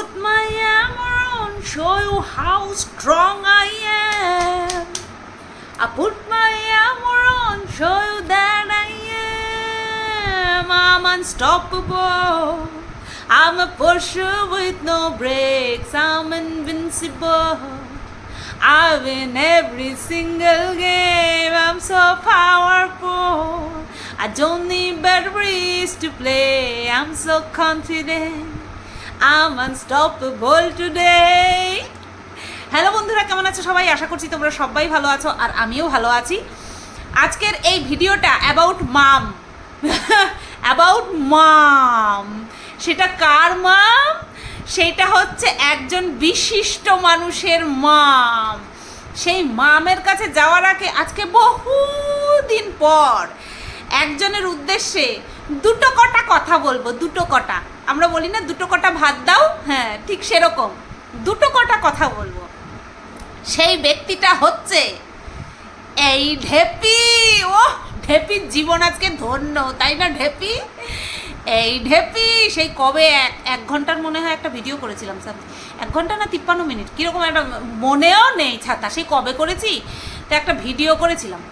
put my hammer on, show you how strong I am. I put my hammer on, show you that I am. I'm unstoppable. I'm a pusher with no brakes. I'm invincible. I win every single game. I'm so powerful. I don't need batteries to play. I'm so confident. I'm unstoppable today. Hello বন্ধুরা, কেমন আছো সবাই? আশা করছি তোমরা সবাই ভালো আছো আর আমিও ভালো আছি। আজকের এই ভিডিওটা অ্যাবাউট মাম অ্যাবাউট মাম সেটা কার মাম সেটা হচ্ছে একজন বিশিষ্ট মানুষের মাম সেই মামের কাছে যাওয়ার আগে আজকে বহু দিন পর একজনের উদ্দেশ্যে দুটো কটা কথা বলব, দুটো কটা। আমরা বলি না দুটো কটা ভাত দাও হ্যাঁ ঠিক সেরকম। দুটো কটা কথা বলব। সেই ব্যক্তিটা হচ্ছে এই ঢেপি। ও ঢেপির জীবন আজকে ধন্য, তাই না ঢেপি? এই ঢেপি, সেই কবে এক এক ঘণ্টার মনে হয় একটা ভিডিও করেছিলাম, স্যার। এক ঘণ্টা না তিপ্পান্ন মিনিট? কীরকম একটা মনেও নেই ছাতা। সেই কবে করেছি? তো একটা ভিডিও করেছিলাম।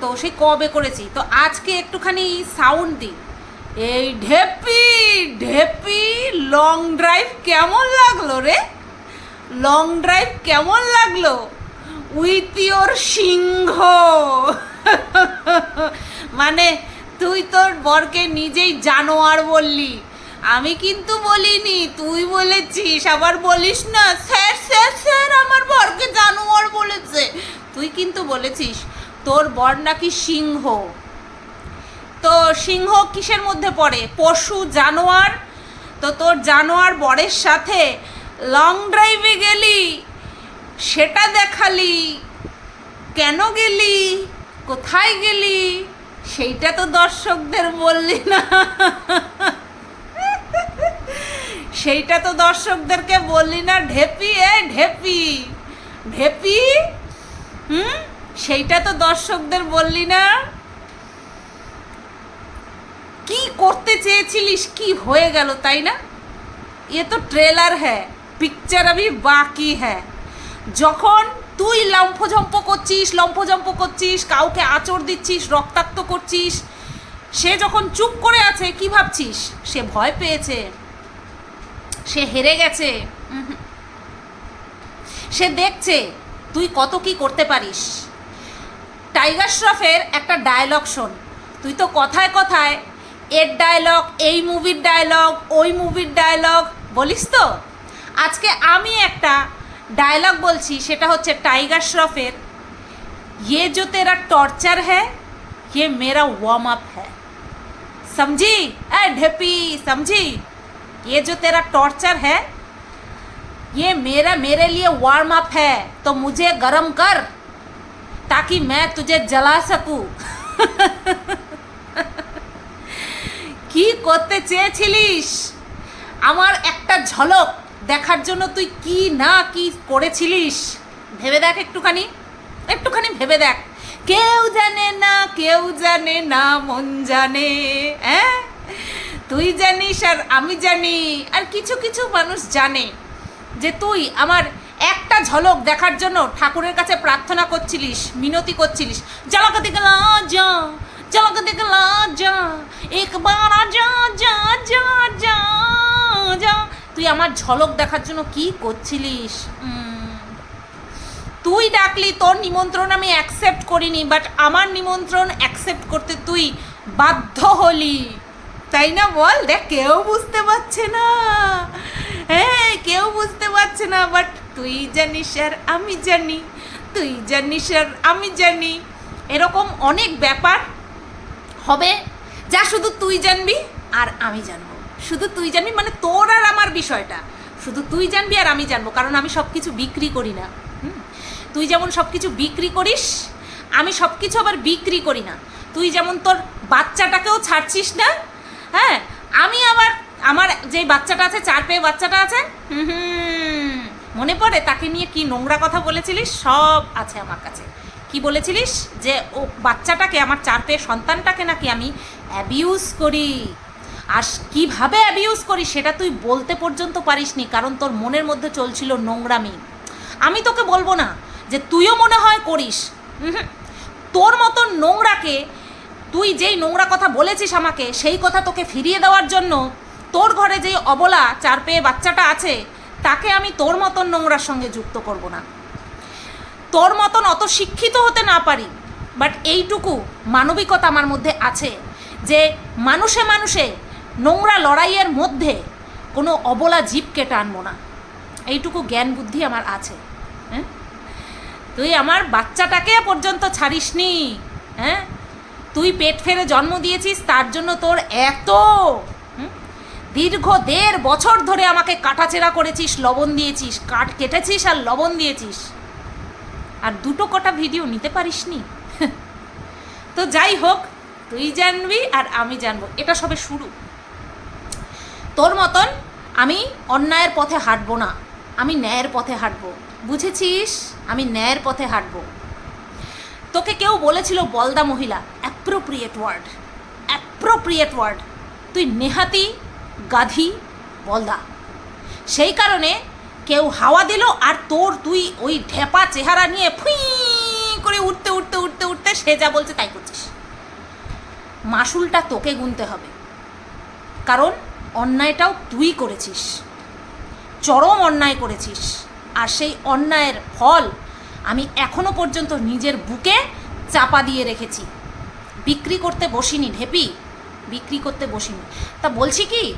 তো সেই কবে করেছি? তো আজকে একটুখানি সাউন্ড দিই। এই ঢেপি ঢেপি লং ড্রাইভ কেমন লাগল রে? লং ড্রাইভ কেমন লাগল? উইথ ইয়োর সিংহ। মানে তুই তোর বরকে নিজেই জানোয়ার বললি। আমি কিন্তু বলিনি, তুই বলেছিস, আবার বলিস না। স্যার স্যার স্যার, আমার বরকে জানোয়ার বলেছে। তুই কিন্তু বলেছিস, তোর বর নাকি সিংহ। তো সিংহ কিসের মধ্যে পড়ে? পশু, জানোয়ার? তো তোর জানোয়ার বরের সাথে লং ড্রাইভে গেলি, সেটা দেখালি, কেন গেলি, কোথায় গেলি? সেইটা তো দর্শকদের বললি না। সেইটা তো দর্শকদেরকে বললি না, ঢেপি, এ ঢেপি ঢেপি? হুম? সেইটা তো দর্শকদের বললি না। কি করতে চেয়েছিলিস? কি হয়ে গেল, তাই না? এ তো ট্রেলার হ্যাঁ পিকচার আমি বাকি হ্যাঁ। যখন তুই লম্ফঝম্প করছিস লম্ফঝম্প করছিস, কাউকে আচর দিচ্ছিস, রক্তাক্ত করছিস, সে যখন চুপ করে আছে, কি ভাবছিস? সে ভয় পেয়েছে। সে হেরে গেছে। সে দেখছে তুই কত কি করতে পারিস। টাইগার শ্রফের একটা ডায়লগ শোন। তুই তো কথায় কথায় এর ডায়লগ এই মুভির ডায়লগ ওই মুভির ডায়লগ বলিস তো আজকে আমি একটা ডায়লগ বলছি সেটা হচ্ছে টাইগার শ্রফের ये जो तेरा टॉर्चर है ये मेरा वार्म अप है समझी ए ढेपी समझी ये जो तेरा टॉर्चर है ये मेरा मेरे लिए वार्म अप है तो मुझे गरम कर ताकि मैं तुझे जला सकूं কি করতে চেয়েছিলিস? আমার একটা ঝলক দেখার জন্য তুই কি না কি করেছিলিস? ভেবে দেখ একটুখানি। একটুখানি ভেবে দেখ। কেউ জানে না, কেউ জানে না, মন জানে হ্যাঁ তুই জানিস আর আমি জানি, আর কিছু কিছু মানুষ জানে যে তুই আমার একটা ঝলক দেখার জন্য ঠাকুরের কাছে প্রার্থনা করছিলিস, মিনতি করছিলিস। ঝলক দিকে লা যা ঝলক দিকে লা যা একবার যা যা যা যা যা। তুই আমার ঝলক দেখার জন্য কি করছিলিস? তুই ডাকলি তোর নিমন্ত্রণ আমি অ্যাকসেপ্ট করিনি বাট আমার নিমন্ত্রণ অ্যাকসেপ্ট করতে তুই বাধ্য হলি। তাই না বল? দেখ, কেউ বুঝতে পারছে না। হ্যাঁ কেউ বুঝতে পারছে না বাট তুই জানিস আর আমি জানি। তুই জানিস আর আমি জানি। এরকম অনেক ব্যাপার হবে। যা শুধু তুই জানবি আর আমি জানব শুধু তুই জানবি মানে তোর আর আমার বিষয়টা শুধু তুই জানবি আর আমি জানব কারণ আমি সব কিছু বিক্রি করি না? তুই যেমন সব কিছু বিক্রি করিস আমি সব কিছু আবার বিক্রি করি না তুই যেমন তোর বাচ্চাটাকেও ছাড়ছিস না হ্যাঁ আমি আবার আমার যে বাচ্চাটা আছে চার পেয়ে বাচ্চাটা আছে হুম, মনে পড়ে তাকে নিয়ে কি নোংরা কথা বলেছিলিস সব আছে আমার কাছে কি বলেছিলিস? যে ও বাচ্চাটাকে, আমার চার পেয়ে সন্তানটাকে নাকি আমি অ্যাবিউজ করি। আর কীভাবে অ্যাবিউজ করি সেটা তুই বলতে পর্যন্ত পারিসনি, কারণ তোর মনের মধ্যে চলছিল নোংরামি। আমি তোকে বলব না যে তুইও মনে হয় করিস। তোর মতন নোংরাকে, তুই যেই নোংরা কথা বলেছিস আমাকে, সেই কথা তোকে ফিরিয়ে দেওয়ার জন্য তোর ঘরে যেই অবলা চার পেয়ে বাচ্চাটা আছে, তাকে আমি তোর মতন নোংরার সঙ্গে যুক্ত করব না। তোর মতন অত শিক্ষিত হতে না পারি। বাট এইটুকু মানবিকতা আমার মধ্যে আছে যে মানুষে মানুষে নোংরা লড়াইয়ের মধ্যে কোনো অবলা জীবকে টানবো না। এইটুকু জ্ঞান বুদ্ধি আমার আছে। হ্যাঁ? তুই আমার বাচ্চাটাকে পর্যন্ত ছাড়িসনি। হ্যাঁ? তুই পেট ফেরে জন্ম দিয়েছিস, তার জন্য তোর এত? দীর্ঘ দেড় বছর ধরে আমাকে কাটাচেরা করেছিস, লবণ দিয়েছিস, কাঠ কেটেছিস আর লবণ দিয়েছিস। আর দুটো কটা ভিডিও নিতে পারিসনি? তো যাই হোক, তুই জানবি আর আমি জানব। এটা সবে শুরু। তোর মতন আমি অন্যায়ের পথে হাঁটবো না। আমি ন্যায়ের পথে হাঁটবো। বুঝেছিস? আমি ন্যায়ের পথে হাঁটবো। তোকে কেউ বলেছিল বলদা মহিলা অ্যাপ্রোপ্রিয়েট ওয়ার্ড অ্যাপ্রোপ্রিয়েট ওয়ার্ড তুই নেহাতি গাধি বলদা। সেই কারণে কেউ হাওয়া দিল আর তোর তুই ওই ঢেপা চেহারা নিয়ে ফুই করে উঠতে উঠতে উঠতে উঠতে সে যা বলছে তাই করছিস। মাসুলটা তোকে গুনতে হবে। কারণ অন্যায়টাও তুই করেছিস। চরম অন্যায় করেছিস। আর সেই অন্যায়ের ফল আমি এখনও পর্যন্ত নিজের বুকে চাপা দিয়ে রেখেছি। বিক্রি করতে বসিনি ঢেপি, বিক্রি করতে বসিনি। তা বলছি কি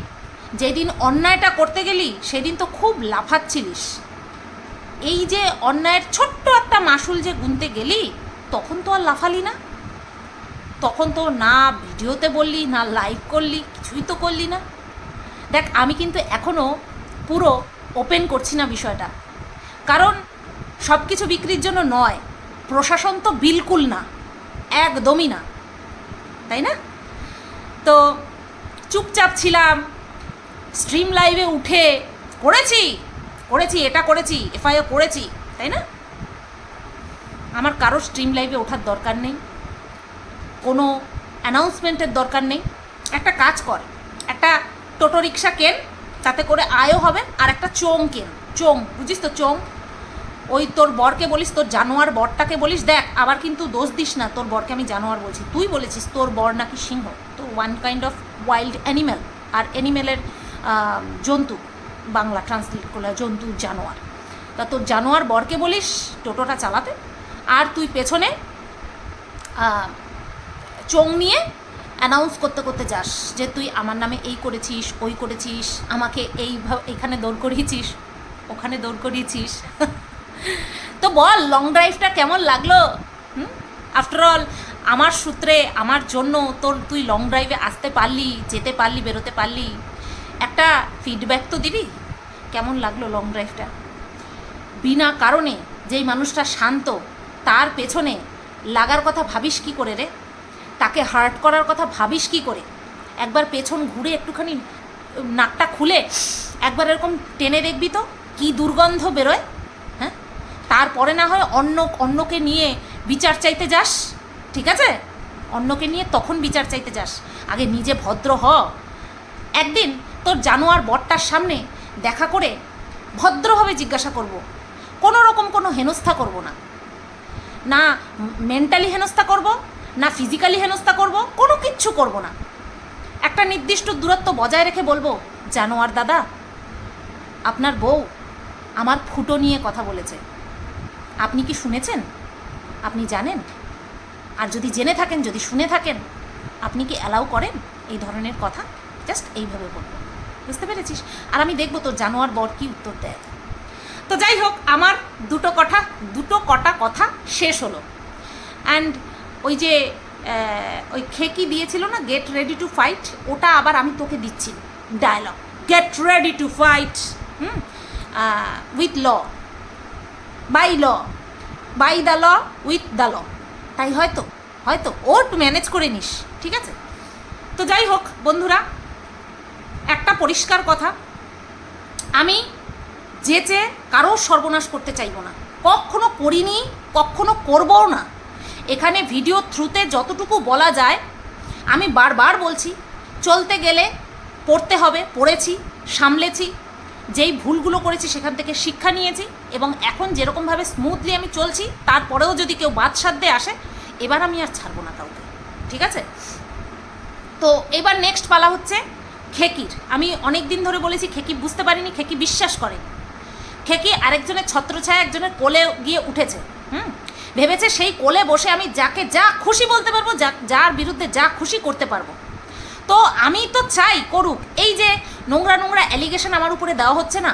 যেদিন অন্যায়টা করতে গেলি, সেদিন তো খুব লাফাচ্ছিলিস। এই যে অন্যায়ের ছোট্ট একটা মাসুল যে গুনতে গেলি, তখন তো আর লাফালি না। তখন তো না ভিডিওতে বললি, না লাইভ করলি, কিছুই তো করলি না। দেখ, আমি কিন্তু এখনও পুরো ওপেন করছি না বিষয়টা। কারণ সব কিছু বিক্রির জন্য নয়, প্রশাসন তো বিলকুল না, একদমই না। তাই না? তো চুপচাপ ছিলাম স্ট্রিম লাইভে উঠে করেছি করেছি, এটা করেছি, এফআইআর করেছি, তাই না? আমার কারও স্ট্রিম লাইভে ওঠার দরকার নেই, কোনো অ্যানাউন্সমেন্টের দরকার নেই, একটা কাজ কর, একটা টোটো রিক্সা কেন, তাতে করে আয়ও হবে আর একটা চোং কেন চোং বুঝিস তো চোং ওই তোর বরকে বলিস, তোর জানোয়ার বরটাকে বলিস, দেখ, আবার কিন্তু দোষ দিস না, তোর বরকে আমি জানোয়ার বলছি। তুই বলেছিস তোর বর নাকি সিংহ, তো one kind of wild animal আর অ্যানিম্যালের জন্তু, বাংলা ট্রান্সলেট করলে জন্তু, জানোয়ার। তা তোর জানোয়ার বরকে বলিস, টোটোটা চালাতে, আর তুই পেছনে চোং নিয়ে অ্যানাউন্স করতে করতে যাস যে তুই আমার নামে এই করেছিস, ওই করেছিস, আমাকে এই এখানে দৌড় করিয়েছিস, ওখানে দৌড় করিয়েছিস। তো বল লং ড্রাইভটা কেমন লাগল? হুম? আফটার অল আমার সূত্রে, আমার জন্য তোর, তুই লং ড্রাইভে আসতে পারলি, যেতে পারলি, বেরোতে পারলি। একটা ফিডব্যাক তো দিবি। কেমন লাগল লং ড্রাইভটা বিনা কারণে যেই মানুষটা শান্ত, তার পেছনে লাগার কথা ভাবিস কি করে রে? তাকে হার্ট করার কথা ভাবিস কি করে? একবার পেছন ঘুরে একটুখানি নাকটা খুলে একবার এরকম টেনে দেখবি তো কি দুর্গন্ধ বেরোয় হ্যাঁ? তারপরে না হয় অন্য, অন্যকে নিয়ে বিচার চাইতে যাস, ঠিক আছে? অন্যকে নিয়ে তখন বিচার চাইতে যাস। আগে নিজে ভদ্র হ। একদিন তোর জানোয়ার বটটার সামনে দেখা করে ভদ্রভাবে জিজ্ঞাসা করব, কোনো রকম কোনো হেনস্থা করব না। না মেন্টালি হেনস্থা করব, না ফিজিক্যালি হেনস্থা করব, কোনো কিচ্ছু করব না। একটা নির্দিষ্ট দূরত্ব বজায় রেখে বলব, জানোয়ার দাদা, আপনার বউ আমার ফুটো নিয়ে কথা বলেছে। আপনি কি শুনেছেন? আপনি জানেন? আর যদি জেনে থাকেন, যদি শুনে থাকেন, আপনি কি অ্যালাউ করেন এই ধরনের কথা? জাস্ট এইভাবে বলব। বুঝতে পেরেছিস? আর আমি দেখব তোর জানোয়ার বর কি উত্তর দেয়। তো যাই হোক, আমার দুটো কথা, দুটো কটা কথা শেষ হলো। অ্যান্ড ওই যে ওই খেকি দিয়েছিল না গেট রেডি টু ফাইট ওটা আবার আমি তোকে দিচ্ছি। Dialogue get ready to fight hmm? With law by law by the law with the law তাই হয়তো হয়তো ওর ম্যানেজ করে নিস, ঠিক আছে? তো যাই হোক, বন্ধুরা একটা পরিষ্কার কথা। আমি যে যেচে কারও সর্বনাশ করতে চাইব না। কখনো করিনি, কখনো করবও না। এখানে ভিডিও থ্রুতে যতটুকু বলা যায়, আমি বারবার বলছি, চলতে গেলে পড়তে হবে, পড়েছি, সামলেছি, যেই ভুলগুলো করেছি সেখান থেকে শিক্ষা নিয়েছি এবং এখন যেরকমভাবে স্মুথলি আমি চলছি, তারপরেও যদি কেউ বাদ সাধ্যে আসে, এবার আমি আর ছাড়বো না কাউকে। ঠিক আছে? তো এবার নেক্সট পালা হচ্ছে খেকির আমি অনেক দিন ধরে বলেছি, খেকি বুঝতে পারিনি, খেকি বিশ্বাস করে খেকি আরেকজনের ছত্রছায়া একজনের কোলে গিয়ে উঠেছে, হুম? ভেবেছে সেই কোলে বসে আমি যাকে যা খুশি বলতে পারব, যা, যার বিরুদ্ধে যা খুশি করতে পারব। তো আমি তো চাই করুক, এই যে নোংরা নোংরা অ্যালিগেশন আমার উপরে দেওয়া হচ্ছে না,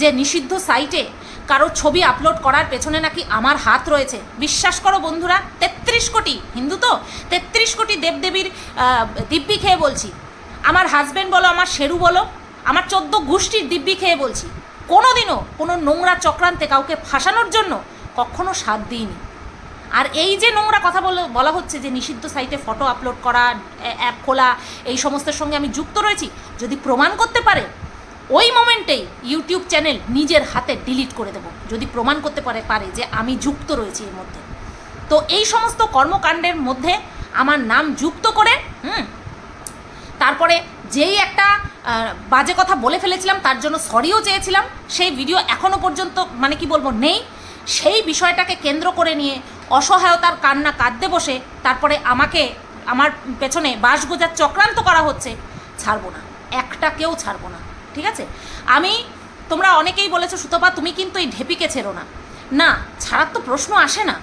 যে নিষিদ্ধ সাইটে কারও ছবি আপলোড করার পেছনে নাকি আমার হাত রয়েছে। বিশ্বাস করো বন্ধুরা, তেত্রিশ কোটি, হিন্দু তো, তেত্রিশ কোটি দেবদেবীর দিব্যি খেয়ে বলছি। আমার হাজব্যান্ড বলো, আমার শেরু বলো, আমার চোদ্দ গোষ্ঠীর দিব্যি খেয়ে বলছি, কোনোদিনও কোনো নোংরা চক্রান্তে কাউকে ফাঁসানোর জন্য কখনো সাথ দিইনি। আর এই যে নোংরা কথা বলে, বলা হচ্ছে যে নিষিদ্ধ সাইটে ফটো আপলোড করা অ্যাপ খোলা, এই সমস্তের সঙ্গে আমি যুক্ত রয়েছি, যদি প্রমাণ করতে পারে, ওই মোমেন্টেই ইউটিউব চ্যানেল নিজের হাতে ডিলিট করে দেবো। যদি প্রমাণ করতে পারে পারে যে আমি যুক্ত রয়েছি এর মধ্যে। তো এই সমস্ত কর্মকাণ্ডের মধ্যে আমার নাম যুক্ত করে, হুম তারপরে যেই একটা বাজে কথা বলে ফেলেছিলাম, তার জন্য সরিও চেয়েছিলাম, সেই ভিডিও এখনও পর্যন্ত মানে কি বলব, নেই। সেই বিষয়টাকে কেন্দ্র করে নিয়ে অসহায়তার কান্না কাঁদতে বসে, তারপরে আমাকে, আমার পেছনে বাঁশ গোজার চক্রান্ত করা হচ্ছে, ছাড়বো না। একটা কেউ ছাড়বো না। ঠিক আছে? আমি, তোমরা অনেকেই বলেছ, সুতপা, তুমি কিন্তু এই ঢেপিকে ছেড়ো না। না, ছাড়ার তো প্রশ্ন আসে না।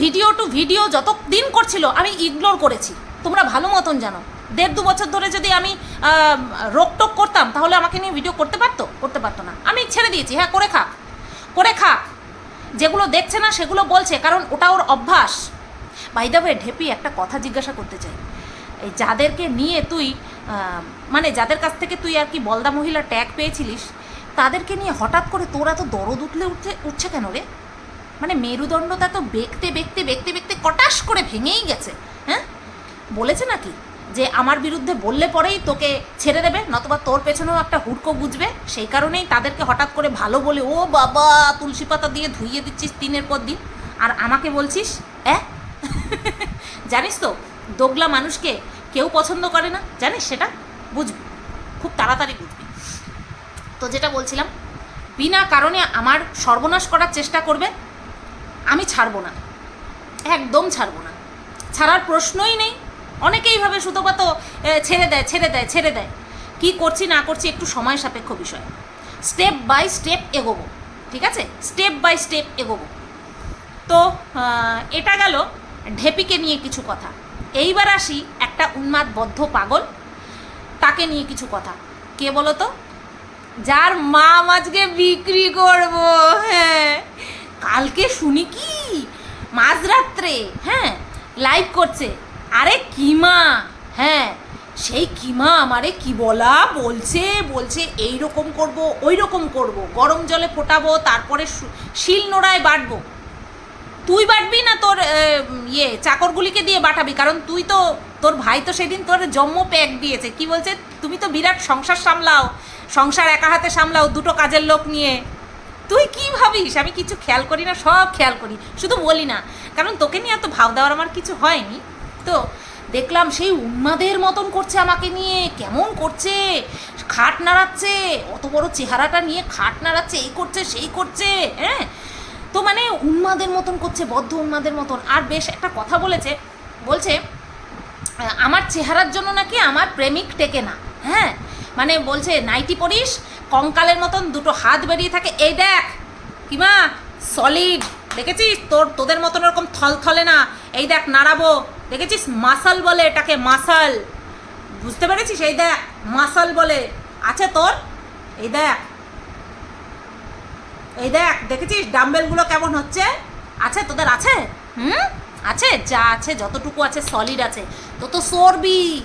ভিডিও টু ভিডিও যত দিন করছিল, আমি ইগনোর করেছি। তোমরা ভালো মতন জানো। দেড় দু বছর ধরে যদি আমি রোকটোক করতাম, তাহলে আমাকে নিয়ে ভিডিও করতে পারতো? করতে পারতো না। আমি ছেড়ে দিয়েছি। হ্যাঁ করে খাক। করে খাক। যেগুলো দেখছে না, সেগুলো বলছে। কারণ ওটা ওর অভ্যাস। বাইদাবে ঢেপি, একটা কথা জিজ্ঞাসা করতে চাই। এই যাদেরকে নিয়ে তুই মানে যাদের কাছ থেকে তুই আর কি বলদা মহিলা ট্যাগ পেয়েছিলিস, তাদেরকে নিয়ে হঠাৎ করে তোরা তো দরদ উঠলে উঠছে উঠছে কেন রে? মানে মেরুদণ্ডটা তো বেঁকতে বেঁকতে বেঁকতে বেঁকতে কটাশ করে ভেঙেই গেছে। হ্যাঁ? বলেছে নাকি? যে আমার বিরুদ্ধে বললে পরেই তোকে ছেড়ে দেবে, নতবা তোর পেছনেও একটা হুড়কো বুঝবে সেই কারণেই তাদেরকে হঠাৎ করে ভালো বলে, ও বাবা, তুলসী পাতা দিয়ে ধুইয়ে দিচ্ছিস দিনের পর দিন। আর আমাকে বলছিস অ্যাঁ জানিস তো, দোগলা মানুষকে কেউ পছন্দ করে না। জানিস সেটা? বুঝবি, খুব তাড়াতাড়ি বুঝবি। তো যেটা বলছিলাম, বিনা কারণে আমার সর্বনাশ করার চেষ্টা করবে, আমি ছাড়বো না। একদম ছাড়বো না। ছাড়ার প্রশ্নই নেই। অনেকেই ভাবে সুতোপাত ছেড়ে দেয় ছেড়ে দেয় ছেড়ে দেয়। কি করছি, না করছি একটু সময় সাপেক্ষ বিষয়। স্টেপ বাই স্টেপ এগোবো, ঠিক আছে? স্টেপ বাই স্টেপ এগোবো। তো এটা গেল ঢেপিকে নিয়ে কিছু কথা। এইবার আসি একটা উন্মাদবদ্ধ পাগল তাকে নিয়ে কিছু কথা। কে বলো তো যার মা মাছকে বিক্রি করব হ্যাঁ। কালকে শুনি কি? মাঝরাত্রে হ্যাঁ লাইভ করছে। আরে কিমা হ্যাঁ সেই কিমা আমারে কি বলা? বলছে বলছে এই রকম করব ওই রকম করব। গরম জলে ফোটাবো, তারপরে শিল নোড়ায় বাটবো। তুই বাটবি না তোর ইয়ে চাকরগুলিকে দিয়ে বাটাবি? কারণ তুই তো, তোর ভাই তো সেদিন তোর জন্ম প্যাক দিয়েছে। কি বলছে? তুমি তো বিরাট সংসার সামলাও, সংসার একা হাতে সামলাও দুটো কাজের লোক নিয়ে। তুই কি ভাবিস? আমি কিছু খেয়াল করি না, সব খেয়াল করি। শুধু বলি না, কারণ তোকে নিয়ে এত ভাব দেওয়ার আমার কিছু হয়নি। তো দেখলাম সেই উন্মাদের মতন করছে আমাকে নিয়ে, কেমন করছে? খাট নাড়াচ্ছে, অত বড় চেহারাটা নিয়ে খাট নাড়াচ্ছে, এই করছে, সেই করছে হ্যাঁ? তো মানে উন্মাদের মতন করছে, বদ্ধ উন্মাদের মতন। আর বেশ একটা কথা বলেছে, বলছে আমার চেহারার জন্য নাকি আমার প্রেমিক টেকে না হ্যাঁ? মানে বলছে, নাইটি পরিস, কঙ্কালের মতন দুটো হাত বেরিয়ে থাকে, এই দেখ, কিমা সলিড দেখেছিস? তোর, তোদের মতন ওরকম থলথলে না, এই দেখ, নাড়াবো। দেখেছিস? মাসাল বলে এটাকে, মাসাল। বুঝতে পেরেছিস? এই দেখ, মাসাল বলে। আছে তোর? এই দেখ। এই দেখ, দেখেছিস? ডাম্বেলগুলো কেমন হচ্ছে? আছে? তোদের আছে? হুম? আছে? যা আছে, যতটুকু আছে সলিড আছে। তো তো সরবি।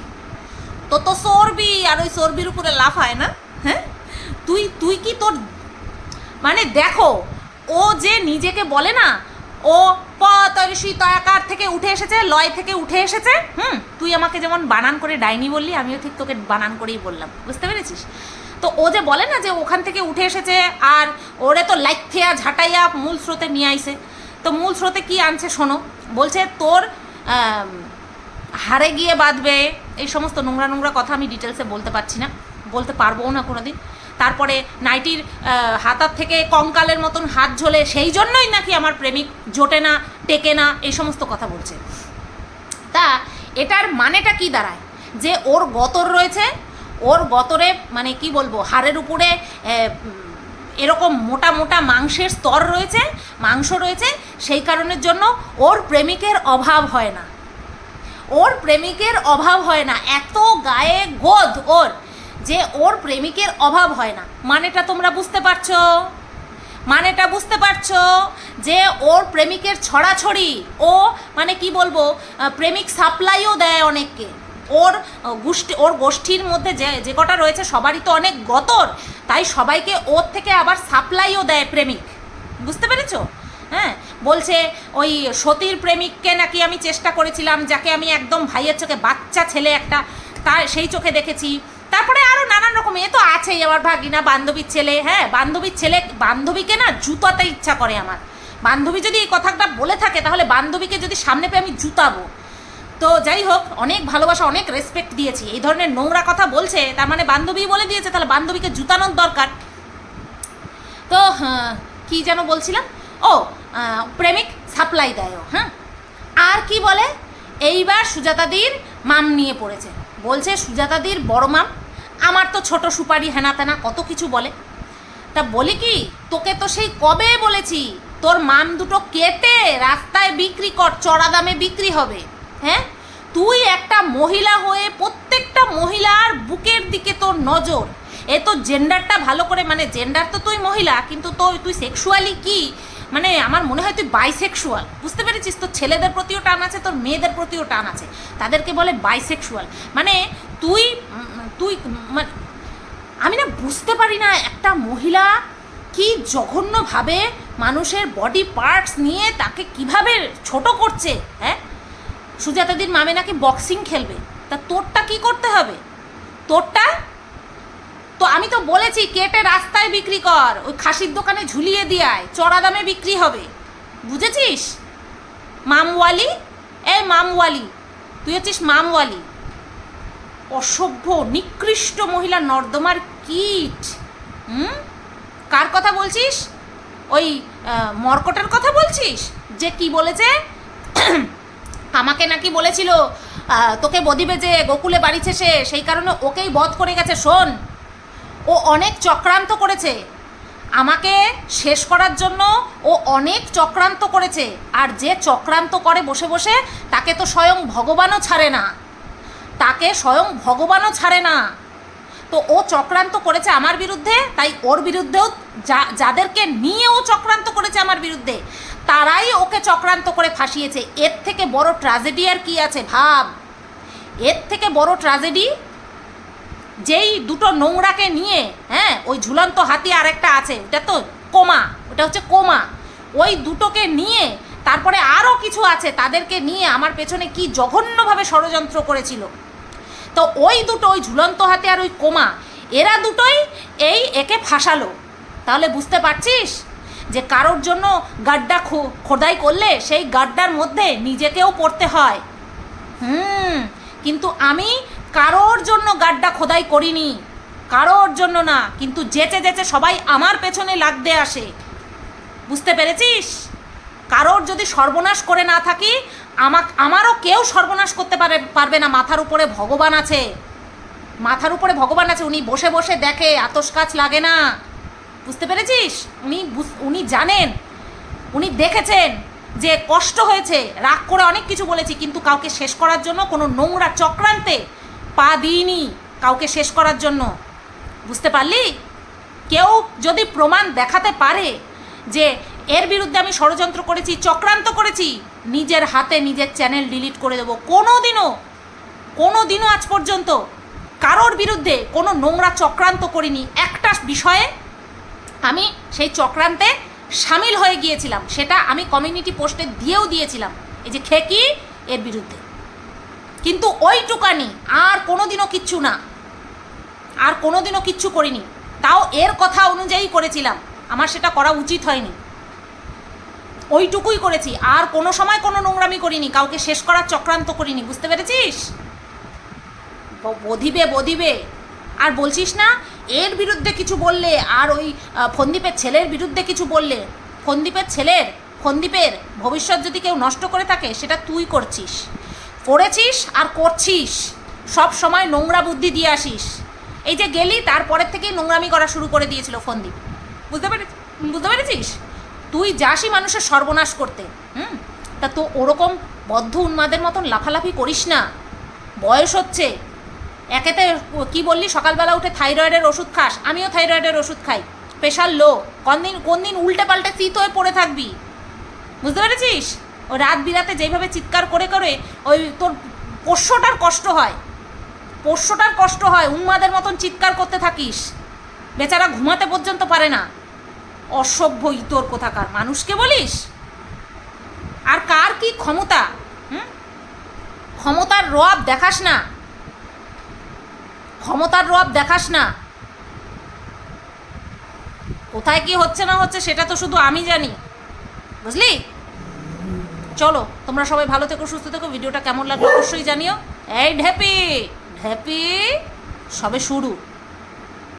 তো তো সরবি। আর ওই সরবির উপরে লাফ হয় না? হ্যাঁ? তুই তুই কি তোর মানে দেখো, ও যে নিজেকে বলে না ও প পতর্ষি তয়াকার থেকে উঠে এসেছে, লয় থেকে উঠে এসেছে। হুম, তুই আমাকে যেমন বানান করে ডাইনি বললি, আমিও ঠিক তোকে বানান করেই বললাম। বুঝতে পেরেছিস? তো ও যে বলে না যে ওখান থেকে উঠে এসেছে আর ওরে তো লাইথেয়া ঝাঁটাইয়া মূল স্রোতে নিয়ে আইছে। তো মূল স্রোতে কি আনছে শোনো, বলছে তোর হারে গিয়ে বাঁধবে, এই সমস্ত নোংরা নোংরা কথা আমি ডিটেলসে বলতে পারছি না, বলতে পারব না কোনো দিন তারপরে নাইটির হাতার থেকে কঙ্কালের মতন হাত ঝোলে, সেই জন্যই নাকি আমার প্রেমিক জোটে না, টেকে না, এই সমস্ত কথা বলছে। তা এটার মানেটা কি দাঁড়ায়? যে ওর গতর রয়েছে, ওর গতরে মানে কি বলব, হাড়ের উপরে এরকম মোটা মোটা মাংসের স্তর রয়েছে, মাংস রয়েছে, সেই কারণের জন্য ওর প্রেমিকের অভাব হয় না। ওর প্রেমিকের অভাব হয় না। এত গায়ে গোদ ওর। যে ওর প্রেমিকের অভাব হয় না। মানেটা তোমরা বুঝতে পারছ? মানেটা বুঝতে পারছ? যে ওর প্রেমিকের ছড়াছড়ি, ও মানে কি বলব প্রেমিক সাপ্লাইও দেয় অনেককে। ওর গোষ্ঠী, ওর গোষ্ঠীর মধ্যে যে যে কটা রয়েছে সবারই তো অনেক গতর। তাই সবাইকে ওর থেকে আবার সাপ্লাইও দেয় প্রেমিক। বুঝতে পেরেছ? হ্যাঁ? বলছে, ওই সতীর প্রেমিককে নাকি আমি চেষ্টা করেছিলাম, যাকে আমি একদম ভাইয়ের চোখে বাচ্চা ছেলে একটা, তার সেই চোখে দেখেছি। তারপরে আরও নানান রকম এ তো আছেই আমার ভাগিনা বান্ধবীর ছেলে হ্যাঁ বান্ধবীর ছেলে বান্ধবীকে না জুতাতে ইচ্ছা করে আমার। বান্ধবী যদি এই কথাটা বলে থাকে তাহলে বান্ধবীকে যদি সামনে পেয়ে আমি জুতাবো। তো যাই হোক অনেক ভালোবাসা অনেক রেসপেক্ট দিয়েছি। এই ধরনের নোংরা কথা বলছে তার মানে বান্ধবী বলে দিয়েছে তাহলে বান্ধবীকে জুতানোর দরকার। তো হ্যাঁ, কি যেন বলছিলাম? ও প্রেমিক সাপ্লাই দেয় হ্যাঁ? আর কি বলে? এইবার সুজাতাদির মাম নিয়ে পড়েছে। বলছে সুজাতাদির বড় মাম আমার তো ছোট সুপারি হেনা তেনা কত কিছু বলে। তা বলি কি, তোকে তো সেই কবে বলেছি, তোর মাম দুটো কেটে রাস্তায় বিক্রি কর, চড়া দামে বিক্রি হবে। হ্যাঁ? তুই একটা মহিলা হয়ে প্রত্যেকটা মহিলার বুকের দিকে তোর নজর। এ তো জেন্ডারটা ভালো করে মানে জেন্ডার তো তুই মহিলা, কিন্তু তো তুই সেক্সুয়ালি কি? মানে আমার মনে হয় তুই বাইসেক্সুয়াল বুঝতে পেরেছিস? তোর ছেলেদের প্রতিও টান আছে, তোর মেয়েদের প্রতিও টান আছে। তাদেরকে বলে বাইসেক্সুয়াল মানে তুই তুই মানে আমি না বুঝতে পারি না একটা মহিলা কি জঘন্যভাবে মানুষের বডি পার্টস নিয়ে তাকে কীভাবে ছোট করছে হ্যাঁ? সুজাতাদির মামে নাকি বক্সিং খেলবে, তা তোরটা কি করতে হবে? তোরটা? তো আমি তো বলেছি, কেটে রাস্তায় বিক্রি কর, ওই খাসির দোকানে ঝুলিয়ে দিয়ায় চড়া দামে বিক্রি হবে। বুঝেছিস? মামওয়ালি? এই মামওয়ালি, তুই হচ্ছিস মামওয়ালি। অসভ্য, নিকৃষ্ট মহিলা নর্দমার কীট। হুম? কার কথা বলছিস? ওই মর্কটের কথা বলছিস? যে কি বলেছে? আমাকে নাকি বলেছিল তোকে বদিবে যে গোকুলে বাড়িছে সে সেই কারণে ওকেই বধ করে গেছে, শোন। ও অনেক চক্রান্ত করেছে। আমাকে শেষ করার জন্য ও অনেক চক্রান্ত করেছে। আর যে চক্রান্ত করে বসে বসে, তাকে তো স্বয়ং ভগবানও ছাড়ে না। তাকে স্বয়ং ভগবানও ছাড়ে না। তো ও চক্রান্ত করেছে আমার বিরুদ্ধে, তাই ওর বিরুদ্ধেও যা, যাদেরকে নিয়ে ও চক্রান্ত করেছে আমার বিরুদ্ধে, তারাই ওকে চক্রান্ত করে ফাঁসিয়েছে। এর থেকে বড় ট্র্যাজেডি আর কি আছে ভাব? এর থেকে বড় ট্র্যাজেডি যেই দুটো নোংরাকে নিয়ে হ্যাঁ ওই ঝুলন্ত হাতি আরেকটা আছে, ওটা তো কোমা, ওটা হচ্ছে কোমা। ওই দুটোকে নিয়ে তারপরে আরও কিছু আছে তাদেরকে নিয়ে আমার পেছনে কি জঘন্যভাবে ষড়যন্ত্র করেছিল। তো ওই দুটো ওই ঝুলন্ত হাতে আর ওই কোমা। এরা দুটোই এই একে ফাঁসালো। তাহলে বুঝতে পারছিস যে কারোর জন্য গাড্ডা খো- খোদাই করলে সেই গাড্ডার মধ্যে নিজেকেও পড়তে হয়। হুম, কিন্তু আমি কারোর জন্য গাড্ডা খোদাই করিনি। কারোর জন্য না, কিন্তু যেচে যেচে সবাই আমার পেছনে লাগতে আসে। বুঝতে পেরেছিস? কারোর যদি সর্বনাশ করে না থাকি আমাক, আমারও কেউ সর্বনাশ করতে পারে, পারবে না। মাথার উপরে ভগবান আছে। মাথার উপরে ভগবান আছে। উনি বসে বসে দেখে, আতস কাজ লাগে না। বুঝতে পেরেছিস? উনি উনি জানেন। উনি দেখেছেন যে কষ্ট হয়েছে। রাগ করে অনেক কিছু বলেছি, কিন্তু কাউকে শেষ করার জন্য কোনো নোংরা চক্রান্তে পা দিইনি কাউকে শেষ করার জন্য। বুঝতে পারলি? কেউ যদি প্রমাণ দেখাতে পারে যে এর বিরুদ্ধে আমি ষড়যন্ত্র করেছি, চক্রান্ত করেছি। নিজের হাতে নিজের চ্যানেল ডিলিট করে দেবো। কোনো দিনও কোনো দিনও আজ পর্যন্ত কারোর বিরুদ্ধে কোনো নোংরা চক্রান্ত করিনি। একটা বিষয়ে আমি সেই চক্রান্তে সামিল হয়ে গিয়েছিলাম। সেটা আমি কমিউনিটি পোস্টে দিয়েও দিয়েছিলাম। এই যে খেকি এর বিরুদ্ধে। কিন্তু ওইটুকানি আর কোনোদিনও কিচ্ছু না। আর কোনোদিনও কিচ্ছু করিনি। তাও এর কথা অনুযায়ী করেছিলাম। আমার সেটা করা উচিত হয়নি। ওইটুকুই করেছি। আর কোনো সময় কোনো নোংরামি করিনি, কাউকে শেষ করার চক্রান্ত করিনি, বুঝতে পেরেছিস? বধিবে বধিবে। আর বলছিস না, এর বিরুদ্ধে কিছু বললে, আর ওই ফন্দীপের ছেলের বিরুদ্ধে কিছু বললে, ফন্দীপের ছেলের, ফন্দীপের ভবিষ্যৎ যদি কেউ নষ্ট করে থাকে, সেটা তুই করছিস। করেছিস আর করছিস। সব সময় নোংরা বুদ্ধি দিয়ে আসিস। এই যে গেলি, তারপরের থেকেই নোংরামি করা শুরু করে দিয়েছিল ফন্দীপ। বুঝতে পেরে বুঝতে পেরেছিস? তুই যাসই মানুষের সর্বনাশ করতে, হুম? তা তো ওরকম বদ্ধ উন্মাদের মতন লাফালাফি করিস না। বয়স হচ্ছে। একেতে কি বললি? সকালবেলা উঠে থাইরয়েডের ওষুধ খাস। আমিও থাইরয়েডের ওষুধ খাই। Pressure low. কোন দিন কোন দিন উল্টে পাল্টে শীত হয়ে পড়ে থাকবি। বুঝতে পেরেছিস? ওই রাত বিরাতে যেইভাবে চিৎকার করে করে ওই তোর পোষ্যটার কষ্ট হয়। পোষ্যটার কষ্ট হয়। উন্মাদের মতন চিৎকার করতে থাকিস। বেচারা ঘুমাতে পর্যন্ত পারে না। অসভ্য ইতর কোথাকার মানুষকে বলিস? আর কার কি ক্ষমতা ক্ষমতার রব দেখাস না। ক্ষমতার রব দেখাস না। কোথায় কি হচ্ছে না হচ্ছে সেটা তো শুধু আমি জানি। বুঝলি? চলো, তোমরা সবাই ভালো থেকো, সুস্থ থেকো। ভিডিওটা কেমন লাগল অবশ্যই জানিও। এই ঢ্যাপি ঢ্যাপি সবে শুরু।